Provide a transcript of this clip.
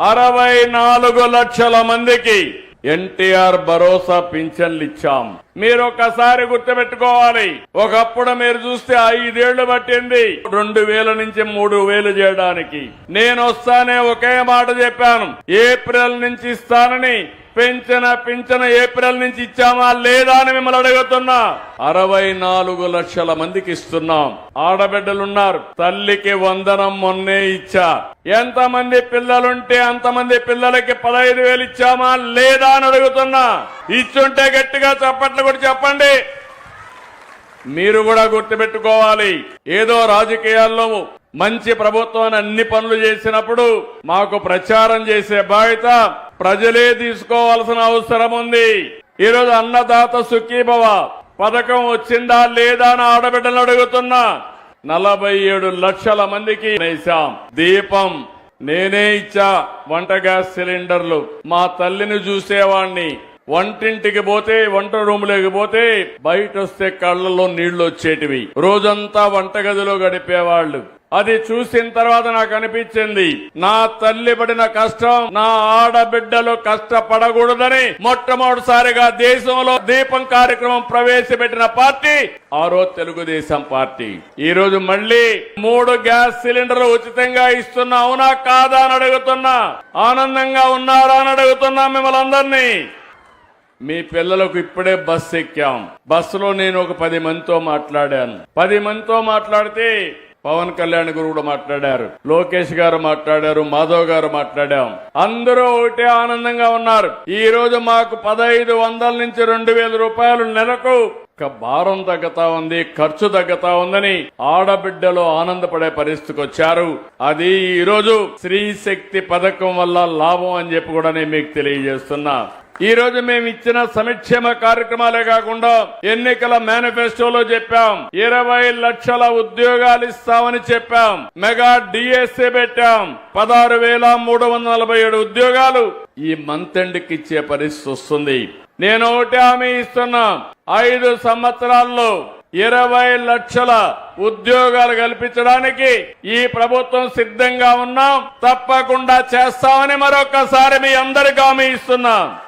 అరవై నాలుగు లక్షల మందికి ఎన్టీఆర్ భరోసా పింఛన్లు ఇచ్చాం మీరు ఒకసారి గుర్తుపెట్టుకోవాలి. ఒకప్పుడు మీరు చూస్తే ఐదేళ్ళు పట్టింది. రెండు వేల నుంచి మూడు వేలు చేయడానికి. నేను వస్తానే ఒకే మాట చెప్పాను. ఏప్రిల్ నుంచి ఇస్తానని పెంచన పింఛన ఏప్రిల్ నుంచి ఇచ్చామా లేదా అని మిమ్మల్ని అడుగుతున్నా. అరవై నాలుగు లక్షల మందికి ఇస్తున్నాం. ఆడబిడ్డలున్నారు. తల్లికి వందనం మొన్నే ఇచ్చా. ఎంతమంది పిల్లలుంటే అంతమంది పిల్లలకి పదహైదు వేలు ఇచ్చామా లేదా అని అడుగుతున్నా. ఇచ్చుంటే గట్టిగా చప్పట్లు కూడా చెప్పండి. మీరు కూడా గుర్తుపెట్టుకోవాలి. ఏదో రాజకీయాల్లో మంచి ప్రభుత్వాన్ని అన్ని పనులు చేసినప్పుడు మాకు ప్రచారం చేసే బాధ్యత ప్రజలే తీసుకోవాల్సిన అవసరం ఉంది. ఈరోజు అన్నదాత సుఖీభవ పథకం వచ్చిందా లేదా అని ఆడబిడ్డలు అడుగుతున్నా నలభై ఏడు లక్షల మందికి వేశాం దీపం నేనే ఇచ్చా వంట గ్యాస్ సిలిండర్లు. మా తల్లిని చూసేవాణ్ణి. వంటింటికి పోతే వంట రూములోకి పోతే బయట వస్తే కళ్ళలో నీళ్ళు వచ్చేటివి రోజంతా వంటగదిలో గడిపేవాళ్ళు. అది చూసిన తర్వాత నాకు అనిపించింది నా తల్లి పడిన కష్టం నా ఆడబిడ్డలు కష్టపడకూడదని మొట్టమొదటిసారిగా దేశంలో దీపం కార్యక్రమం ప్రవేశపెట్టిన పార్టీ ఆ రోజు తెలుగుదేశం పార్టీ. ఈ రోజు మళ్ళీ మూడు గ్యాస్ సిలిండర్లు ఉచితంగా ఇస్తున్నా అవునా కాదా అని అడుగుతున్నా. ఆనందంగా ఉన్నారా అని అడుగుతున్నా మిమ్మల్ని అందరినీ. మీ పిల్లలకు ఇప్పుడే బస్సు ఎక్కాం. బస్సులో నేను ఒక పది మందితో మాట్లాడాను. పది మందితో మాట్లాడితే పవన్ కళ్యాణ్ గారు కూడా మాట్లాడారు. లోకేష్ గారు మాట్లాడారు మాధవ్ గారు మాట్లాడాం. అందరూ ఒకటే ఆనందంగా ఉన్నారు. ఈ రోజు మాకు పదహైదు వందల నుంచి రెండు వేల రూపాయలు నెలకు. ఒక భారం తగ్గుతా ఉంది ఖర్చు తగ్గుతా ఉందని ఆడబిడ్డలు ఆనందపడే పరిస్థితికి వచ్చారు. అది ఈ రోజు స్త్రీ శక్తి పథకం వల్ల లాభం అని చెప్పి కూడా నేను మీకు తెలియజేస్తున్నా. ఈ రోజు మేము ఇచ్చిన సంక్షేమ కార్యక్రమాలే కాకుండా ఎన్నికల మేనిఫెస్టోలో చెప్పాం. ఇరవై లక్షల ఉద్యోగాలు ఇస్తామని చెప్పాం. మెగా డిఎస్ఏ పెట్టాం. పదహారు వేల మూడు వందల నలభై ఏడు ఉద్యోగాలు ఈ మంత్ ఎండ్కి ఇచ్చే పరిస్థితి వస్తుంది. నేను ఒకటి హామీ ఇస్తున్నా. ఐదు సంవత్సరాల్లో ఇరవై లక్షల ఉద్యోగాలు కల్పించడానికి ఈ ప్రభుత్వం సిద్ధంగా ఉన్నాం. తప్పకుండా చేస్తామని మరొకసారి మీ అందరికి హామీ ఇస్తున్నాం.